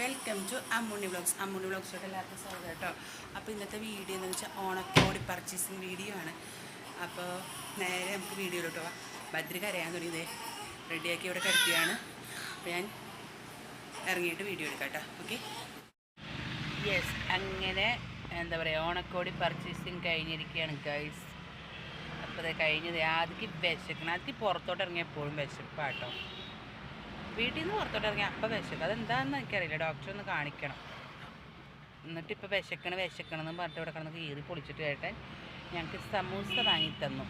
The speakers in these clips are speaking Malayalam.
Welcome to Ammunni vlogs Ammunni വ്ളോഗ്സിലോട്ട് എല്ലാവർക്കും സ്വാഗതം കേട്ടോ. അപ്പോൾ ഇന്നത്തെ വീഡിയോ എന്ന് വെച്ചാൽ ഓണക്കോടി പർച്ചേസിങ് വീഡിയോ ആണ്. അപ്പോൾ നേരെ നമുക്ക് വീഡിയോയിലോട്ട് പോവാം. ഭദ്ര കരയാൻ തുടങ്ങിയതേ. റെഡിയാക്കി ഇവിടെ കിടക്കുകയാണ്. അപ്പോൾ ഞാൻ ഇറങ്ങിയിട്ട് വീഡിയോ എടുക്കാം കേട്ടോ. ഓക്കെ യെസ് അങ്ങനെ എന്താ പറയുക ഓണക്കോടി പർച്ചേസിങ് കഴിഞ്ഞിരിക്കുകയാണ് ഗൈസ് അപ്പോൾ അത് കഴിഞ്ഞത് ആദ്യം വിശക്കണം. ആദ്യം പുറത്തോട്ട് ഇറങ്ങിയപ്പോഴും വിശപ്പാട്ടോ. വീട്ടിൽ നിന്ന് പുറത്തോട്ട് ഇറങ്ങി അപ്പം വിശക്കും. അതെന്താണെന്ന് എനിക്കറിയില്ല. ഡോക്ടറെ ഒന്ന് കാണിക്കണം. എന്നിട്ട് ഇപ്പോൾ വിശക്കണം വിശക്കണം എന്ന് പറഞ്ഞിട്ട് ഇവിടെ കിടന്ന് കീറി പൊളിച്ചിട്ട് കേട്ടൻ ഞങ്ങൾക്ക് സമൂസ വാങ്ങി തന്നു.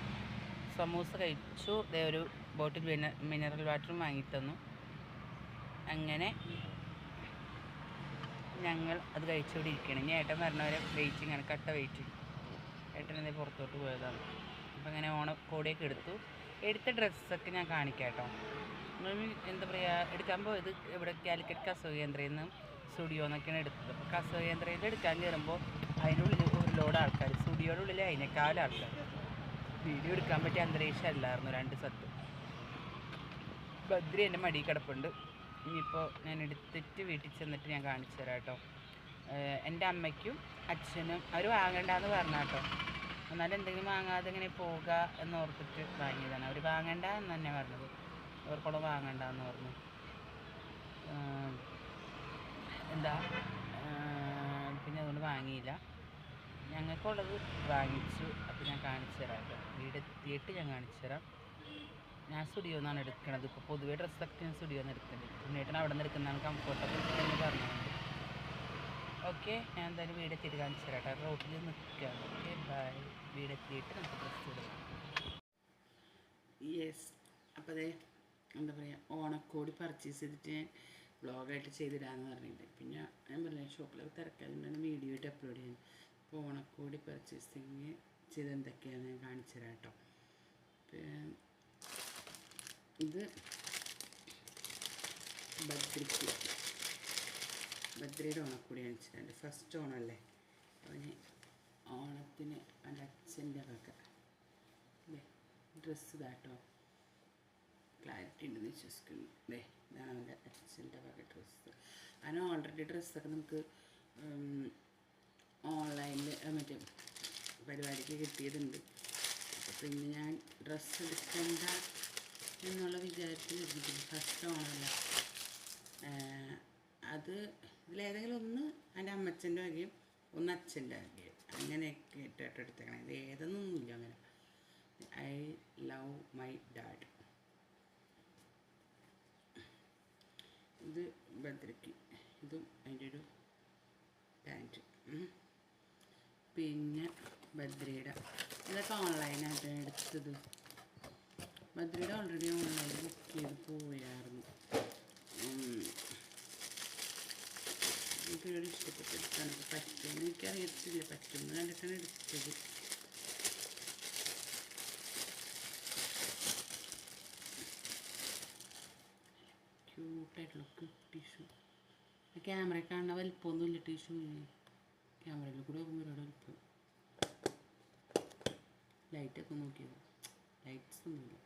സമൂസ കഴിച്ചു. ഒരു ബോട്ടിൽ മിനറൽ വാട്ടറും വാങ്ങി തന്നു. അങ്ങനെ ഞങ്ങൾ അത് കഴിച്ചുകൊണ്ട് ഇരിക്കണം ഇനി ഏട്ടൻ പറഞ്ഞവരെ വെയിറ്റിംഗ് കട്ട വെയിറ്റിംഗ് ഏട്ടൻ പുറത്തോട്ട് പോയതാണ്. അപ്പം അങ്ങനെ ഓണക്കോടിയൊക്കെ എടുത്തു. എടുത്ത ഡ്രസ്സൊക്കെ ഞാൻ കാണിക്കാം കേട്ടോ എന്താ പറയുക എടുക്കാൻ പോയത് ഇവിടെ കാലിക്കറ്റ് കസവ് കേന്ദ്രയിൽ നിന്ന് സ്റ്റുഡിയോ എന്നൊക്കെയാണ് എടുത്തത്. അപ്പോൾ കസവ് കേന്ദ്രയിൽ എടുക്കാൻ കയറുമ്പോൾ അതിനുള്ളിൽ ഒരു ലോഡ് ആൾക്കാർ സ്റ്റുഡിയോയുടെ ഉള്ളിൽ അതിനേക്കാളും ആൾക്കാർ വീഡിയോ എടുക്കാൻ പറ്റിയ അന്തരീക്ഷം അല്ലായിരുന്നു രണ്ട് സ്ഥലത്ത്. ബദ്രി എന്റെ മടി കിടപ്പുണ്ട്. ഇനിയിപ്പോൾ ഞാൻ എടുത്തിട്ട് വീട്ടിൽ ചെന്നിട്ട് ഞാൻ കാണിച്ചു തരാം കേട്ടോ. എന്റെ അമ്മയ്ക്കും അച്ഛനും അവർ വാങ്ങണ്ടെന്ന് പറഞ്ഞ കേട്ടോ എന്നാലും എന്തെങ്കിലും വാങ്ങാതെ ഇങ്ങനെ പോവുക എന്ന് ഓർത്തിട്ട് വാങ്ങിയതാണ്. അവർ വാങ്ങണ്ട എന്ന് തന്നെ പറഞ്ഞത്. അവർക്കുള്ള വാങ്ങണ്ട എന്ന് പറഞ്ഞു. എന്താ? പിന്നെ അതുകൊണ്ട് വാങ്ങിയില്ല. ഞങ്ങൾക്കുള്ളത് വാങ്ങിച്ചു. അപ്പോൾ ഞാൻ കാണിച്ചു തരാം വീട് വീടെത്തിയിട്ട് ഞാൻ കാണിച്ചു തരാം. ഞാൻ സ്റ്റുഡിയോ നിന്നാണ് എടുക്കണത്. ഇപ്പോൾ പൊതുവേ ഡ്രസ്സൊക്കെ ഞാൻ സ്റ്റുഡിയോ നിന്ന് എടുക്കുന്നത് ഉണ്ണേട്ടൻ അവിടെ നിന്ന് എടുക്കുന്നതാണ് കംഫർട്ടബിൾ എന്ന് പറഞ്ഞുകൊണ്ട് ഓക്കെ ഞാൻ എന്തായാലും വീടെത്തിയിട്ട് കാണിച്ചു തരാം റോട്ടിൽ നിൽക്കുകയാണ്. ഓക്കെ ബൈ വീടെത്തിയിട്ട് നമുക്ക് ഡ്രസ്സ് ഇടാം യെസ് അപ്പോൾ അതെ എന്താ പറയുക ഓണക്കോടി പർച്ചേസ് ചെയ്തിട്ട് ഞാൻ വ്ളോഗായിട്ട് ചെയ്തിടാന്ന് പറഞ്ഞിട്ടുണ്ട് പിന്നെ ഞാൻ പറഞ്ഞു ഷോപ്പിലൊക്കെ തിരക്കാതുകൊണ്ടാണ് വീഡിയോ ആയിട്ട് അപ്ലോഡ് ചെയ്യുന്നത് അപ്പോൾ ഓണക്കോടി പർച്ചേസിങ് ചെയ്ത് എന്തൊക്കെയാണെന്ന് ഞാൻ കാണിച്ചു തരാം കേട്ടോ ഇത് ബദ്രിക്ക് ബദ്രയുടെ ഓണക്കൂടി കാണിച്ചിട്ടുണ്ട് ഫസ്റ്റ് ഓണമല്ലേ അവന് ഓണത്തിന് എന്റെ അച്ഛന്റെ വക. ഡ്രസ്സ് ഇതാട്ടോ ക്ലാരിറ്റി ഉണ്ടെന്ന് വിശ്വസിക്കുന്നു. അല്ലേ ഇതാണ് അവന്റെ അച്ഛന്റെ വക ഡ്രസ്സ് അതിന് ഓൾറെഡി ഡ്രസ്സൊക്കെ നമുക്ക് ഓൺലൈനിൽ മറ്റേ പരിപാടിക്ക് കിട്ടിയതുണ്ട്. അപ്പോൾ പിന്നെ ഞാൻ ഡ്രസ്സ് എടുക്കണ്ട എന്നുള്ള വിചാരത്തിൽ ഫസ്റ്റ് ഓണമല്ല ആഹ് അത് ഇതിലേതെങ്കിലും ഒന്ന് എന്റെ അമ്മച്ചന്റെ വകയും ഒന്ന് അച്ഛന്റെ വകയും. അങ്ങനെയൊക്കെ ഇട്ടിട്ട് എടുത്തേക്കണം. ഇത് ഏതെന്നൊന്നുമില്ല അങ്ങനെ. ഐ ലവ് മൈ ഡാഡ് ഇത് ബദ്രയ്ക്ക് ഇതും അതിന്റെ ഒരു പാന്റ് പിന്നെ ബദ്രയുടെ ഇതൊക്കെ ഓൺലൈനായിട്ടാണ് എടുത്തത്. ബദ്രയുടെ ഓൾറെഡി ഓൺലൈനിൽ ബുക്ക് ചെയ്ത് പോയായിരുന്നു. ഉം. എനിക്ക് ഒരുപാട് ഇഷ്ടപ്പെട്ടു എടുക്കാനൊക്കെ പറ്റുമെന്ന് എനിക്കറിയത്തില്ല പറ്റുമെന്ന് കണ്ടിട്ടാണ് എടുത്തത് ക്യൂട്ടായിട്ടുള്ള ടിഷ്യൂ ക്യാമറ കാണുന്ന വലിപ്പമൊന്നുമില്ല ടിഷ്യൂ ക്യാമറയിൽ കൂടെ ഒരുപാട് വലിപ്പം ലൈറ്റൊക്കെ നോക്കിയത് ലൈറ്റ്സ് ഒന്നുമില്ല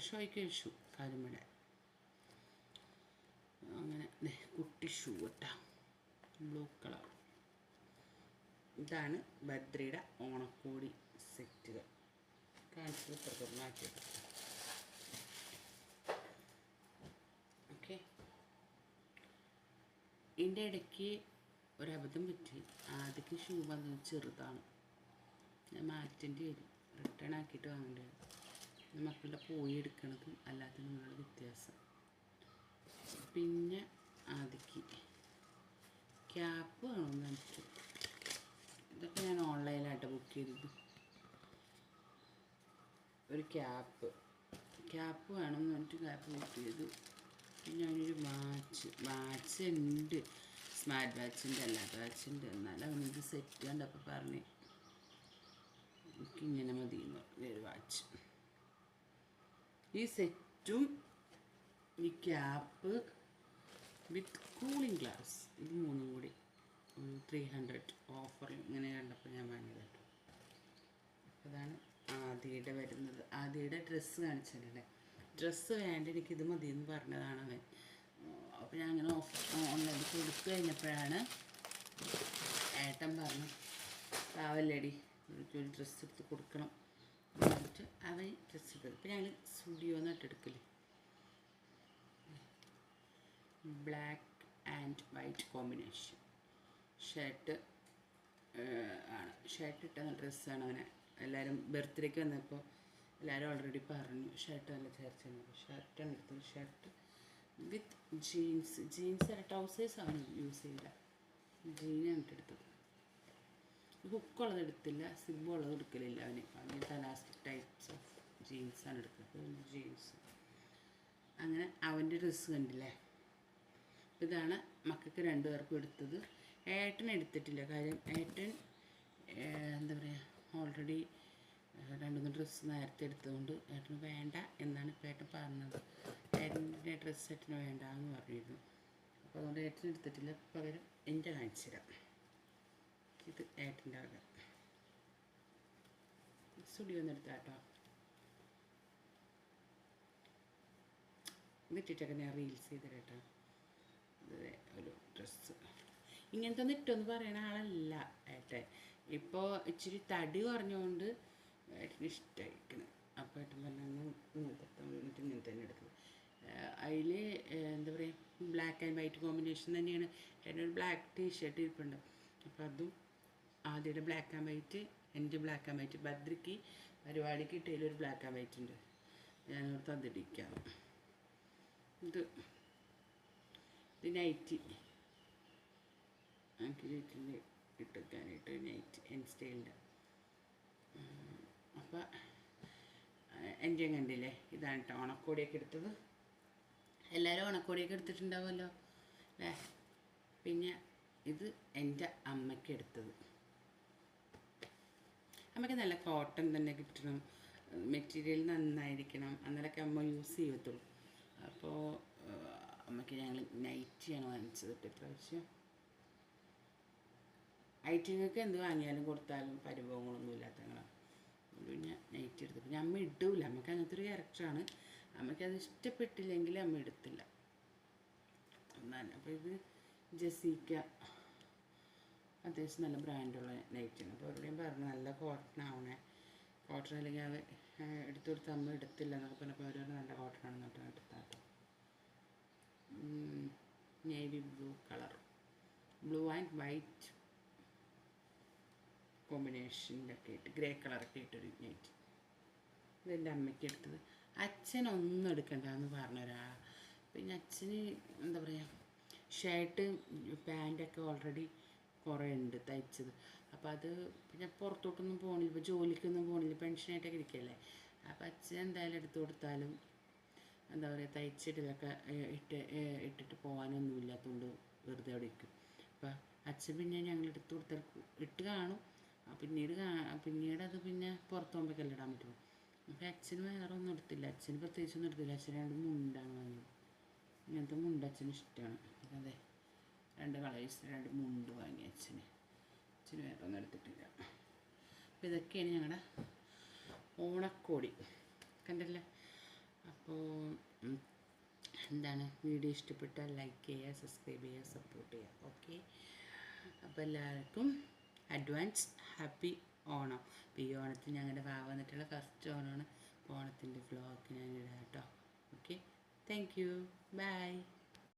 ഷോയ്ക്ക് ഷൂ കാലുമട അങ്ങനെ കുട്ടി ഷൂ കേട്ടോ ബ്ലൂ കളർ ഇതാണ് ബദ്രിയുടെ ഓണക്കോടി സെറ്റുകൾ. കാണിച്ചത് ഇപ്പുറത്തോട്ട് മാറ്റിയത് ഓക്കെ ഇതിന്റെ ഇടയ്ക്ക് ഒരബദ്ധം പറ്റി. ആദ്യക്ക് ഷൂ വന്നത് ചെറുതാണ്. ഞാൻ മാറ്റേണ്ടി വരും റിട്ടേൺ ആക്കിയിട്ട് വാങ്ങേണ്ടി വരും. മക്കളുടെ പോയി എടുക്കണതും അല്ലാത്തതിനുള്ള വ്യത്യാസം. പിന്നെ അതിക്ക് ക്യാപ്പ് വേണമെന്ന് എനിക്ക്. ഇതൊക്കെ ഞാൻ ഓൺലൈനായിട്ട് ബുക്ക് ചെയ്തത് ഒരു ക്യാപ്പ്. ക്യാപ്പ് വേണമെന്ന് പറഞ്ഞിട്ട് ക്യാപ്പ് ബുക്ക് ചെയ്തു. പിന്നെ അതിനൊരു വാച്ച് വാച്ച് ഉണ്ട്. സ്മാർട്ട് വാച്ചിന്റെ അല്ലാത്ത വാച്ച് ഉണ്ട് എന്നാലും സെറ്റ് കണ്ടപ്പോൾ പറഞ്ഞ് എനിക്കിങ്ങനെ മതി എന്ന് വാച്ച് ഈ സെറ്റും ഈ ക്യാപ്പ് വിത്ത് കൂളിംഗ് ഗ്ലാസ്. ഇത് മൂന്നും കൂടി. ത്രീ ഹൺഡ്രഡ് ഓഫറിൽ ഇങ്ങനെ കണ്ടപ്പോൾ ഞാൻ വാങ്ങിയത് അതാണ് ആദിയുടെ വരുന്നത്. ആദിയുടെ ഡ്രസ്സ് കാണിച്ചിട്ടുണ്ട് ഡ്രസ്സ് വേണ്ട എനിക്ക് ഇത് മതി എന്ന് പറഞ്ഞതാണ് അവൻ. അപ്പോൾ ഞാൻ അങ്ങനെ ഓഫ് ഓൺലൈനിൽ കൊടുത്തു കഴിഞ്ഞപ്പോഴാണ് ഏട്ടൻ പറഞ്ഞു പാവല്ലേടി ഒരു ഡ്രസ്സ് എടുത്ത് കൊടുക്കണം എന്നിട്ട് അവൻ ഡ്രസ്സ് എടുത്തത് ഇപ്പം ഞങ്ങൾ സ്റ്റുഡിയോ എന്നിട്ട് എടുക്കൽ. Black and white combination. Shirt ആണ്. ഷർട്ട് ഇട്ട ഡ്രസ്സാണ് അവനെ എല്ലാവരും ബർത്ത്ഡേക്ക് വന്നപ്പോൾ എല്ലാവരും ഓൾറെഡി പറഞ്ഞു ഷർട്ട് നല്ല ചേർച്ചിരുന്നു ഷർട്ടാണ് എടുത്തത്. ഷർട്ട് വിത്ത് ജീൻസ് ജീൻസ് അല്ല ട്രൗസേഴ്സ് അവൻ യൂസ് ചെയ്യില്ല ജീനാണ് എടുത്തത്. ഹുക്കുള്ളത് എടുത്തില്ല സിബ് ഉള്ളത് എടുക്കലില്ല അവന്. അങ്ങനത്തെ അലാസ്റ്റിക് ടൈപ്സ് ഓഫ് ജീൻസാണ് എടുക്കുന്നത് ജീൻസ് അങ്ങനെ അവന്റെ ഡ്രസ്സ് കണ്ടില്ലേ? ഇതാണ് മക്കൾക്ക് രണ്ടു പേർക്കും എടുത്തത്. ഏട്ടൻ എടുത്തിട്ടില്ല. കാര്യം ഏട്ടൻ എന്താ പറയുക ഓൾറെഡി രണ്ട് മൂന്ന് ഡ്രസ്സ് നേരത്തെ എടുത്തതുകൊണ്ട് ഏട്ടന് വേണ്ട എന്നാണ് ഇപ്പോൾ ഏട്ടൻ പറഞ്ഞത്. ഏട്ടന്റെ ഡ്രസ്സ് ഏട്ടന് വേണ്ട എന്ന് പറഞ്ഞിരുന്നു. അപ്പോൾ അതുകൊണ്ട് ഏട്ടൻ എടുത്തിട്ടില്ല. പകരം എന്റെ കാണിച്ചു തരാം. ഇത് ഏട്ടന്റെ വക സ്റ്റുഡിയോ ഒന്ന് എടുത്താ കേട്ടോ. ഇതിട്ടിട്ടൊക്കെ ഞാൻ റീൽസ് ചെയ്ത് കേട്ടോ ഇത് ഒരു ഡ്രസ്സ് ഇങ്ങനത്തെ ഇട്ടൊന്ന് പറയണ ആളല്ല ഏട്ടൻ. ഇപ്പോൾ ഇച്ചിരി തടി കുറഞ്ഞുകൊണ്ട് ഏട്ടന് ഇഷ്ടമായിരിക്കണം അപ്പോൾ ഏട്ടൻ പറഞ്ഞു ഇങ്ങനത്തെ എന്നിട്ട് ഇങ്ങനെ തന്നെ എടുക്കുന്നത് അതിൽ എന്താ പറയുക ബ്ലാക്ക് ആൻഡ് വൈറ്റ് കോമ്പിനേഷൻ തന്നെയാണ്. ഏട്ടൻ ഒരു ബ്ലാക്ക് ടീഷർട്ട് ഇരിപ്പുണ്ട്. അപ്പോൾ അതും ആദ്യയുടെ ബ്ലാക്ക് ആൻഡ് വൈറ്റ് എന്റെ ബ്ലാക്ക് ആൻഡ് വൈറ്റ് ഭദ്രയ്ക്ക് പരിപാടിക്ക് ഇട്ടതിലൊരു ബ്ലാക്ക് ആൻഡ് വൈറ്റ് ഉണ്ട്. ഞാനോട് തന്നിട്ടിരിക്കാം ഇത് ഇത് നൈറ്റി എനിക്ക് വീട്ടിൽ ഇട്ടിരിക്കാനായിട്ട് നൈറ്റ് എൻ സ്റ്റൈലിന്റെ അപ്പോൾ എന്റെ കണ്ടില്ലേ? ഇതാണ് കേട്ടോ ഉണക്കോടിയൊക്കെ എടുത്തത്. എല്ലാവരും ഉണക്കോടിയൊക്കെ എടുത്തിട്ടുണ്ടാവുമല്ലോ അല്ലേ? പിന്നെ ഇത് എന്റെ അമ്മയ്ക്ക് എടുത്തത്. അമ്മയ്ക്ക് നല്ല കോട്ടൺ തന്നെ കിട്ടണം. മെറ്റീരിയൽ നന്നായിരിക്കണം. അന്നേരമൊക്കെ അമ്മ യൂസ് ചെയ്യത്തുള്ളൂ. അപ്പോൾ അമ്മയ്ക്ക് ഞങ്ങൾ ആണ് വാങ്ങിച്ചത് കേട്ടോ ഇപ്രാവശ്യം. ഐറ്റിങ്ങൾക്ക് എന്ത് വാങ്ങിയാലും കൊടുത്താലും പരിഭവങ്ങളൊന്നും ഇല്ലാത്തങ്ങളാണ് അതുകൊണ്ട് പിന്നെ നൈറ്റ് എടുത്തു. പിന്നെ അമ്മ ഇടൂല. അമ്മയ്ക്ക് അങ്ങനത്തെ ഒരു ക്യാരക്ടറാണ് അമ്മയ്ക്ക് അത് ഇഷ്ടപ്പെട്ടില്ലെങ്കിൽ അമ്മ എടുത്തില്ല. എന്നാണ് അപ്പോൾ ഇത് ജസീക്ക അത്യാവശ്യം നല്ല ബ്രാൻഡുള്ള നൈറ്റാണ് അപ്പോൾ അവരുടെയും പറഞ്ഞു നല്ല കോട്ടൺ ആവണേ. കോട്ടൺ അല്ലെങ്കിൽ അവ എടുത്തു കൊടുത്ത് അമ്മ എടുത്തില്ല എന്നൊക്കെ പറഞ്ഞപ്പോൾ അവർ നല്ല കോട്ടൺ ആണെന്ന് പറഞ്ഞിട്ട് എടുത്താട്ടോ navy blue colour blue and white കോമ്പിനേഷനിലൊക്കെ ഇട്ട് ഗ്രേ കളറൊക്കെ ഇട്ടൊരു നൈറ്റ് ഇതെന്റെ അമ്മയ്ക്ക് എടുത്തത്. അച്ഛൻ ഒന്നും എടുക്കണ്ട എന്ന് പറഞ്ഞൊരാ. പിന്നെ അച്ഛന് എന്താ പറയുക ഷർട്ട് പാന്റൊക്കെ ഓൾറെഡി കുറേ ഉണ്ട് തയ്ച്ചത്. അപ്പോൾ അത് പിന്നെ പുറത്തോട്ടൊന്നും പോകണില്ല ഇപ്പോൾ ജോലിക്കൊന്നും പോകണില്ല പെൻഷനായിട്ടൊക്കെ ഇരിക്കുകയല്ലേ അപ്പോൾ അച്ഛൻ എന്തായാലും എടുത്തു കൊടുത്താലും എന്താ പറയുക തയ്ച്ചിട്ടിലൊക്കെ ഇട്ട് ഇട്ടിട്ട് പോകാനൊന്നും ഇല്ലാത്തതുകൊണ്ട് വെറുതെ അവിടെ ഇരിക്കും. അപ്പം അച്ഛൻ പിന്നെ ഞങ്ങൾ എടുത്തു കൊടുത്താൽ ഇട്ട് കാണും. പിന്നീട് പിന്നീട് അത് പിന്നെ പുറത്ത് പോകുമ്പോഴേക്കല്ലേ ഇടാൻ പറ്റുള്ളൂ. അപ്പം അച്ഛന് വേറെ ഒന്നും എടുത്തില്ല. അച്ഛന് പ്രത്യേകിച്ചൊന്നും എടുത്തില്ല. അച്ഛന് രണ്ട് മുണ്ടാണ് വാങ്ങിയത്. ഇങ്ങനത്തെ മുണ്ട് അച്ഛന് ഇഷ്ടമാണ് അതെ രണ്ട് കളേഴ്സ് രണ്ട് മുണ്ട് വാങ്ങി അച്ഛന്. അച്ഛന് വേറെ ഒന്നും എടുത്തിട്ടില്ല. അപ്പം ഇതൊക്കെയാണ് ഞങ്ങളുടെ ഓണക്കോടി. കണ്ടല്ലേ? അപ്പോൾ എന്താണ്? വീഡിയോ ഇഷ്ടപ്പെട്ടാൽ ലൈക്ക് ചെയ്യുക സബ്സ്ക്രൈബ് ചെയ്യുക സപ്പോർട്ട് ചെയ്യുക. ഓക്കെ അപ്പോൾ എല്ലാവർക്കും അഡ്വാൻസ് ഹാപ്പി ഓണം. അപ്പോൾ ഈ ഓണത്തിന് ഞങ്ങളുടെ ഭാവ വന്നിട്ടുള്ള ഫസ്റ്റ് ഓണമാണ്. ഓണത്തിന്റെ വ്ലോഗ് ഞാൻ ഇടാം കേട്ടോ. Okay thank you by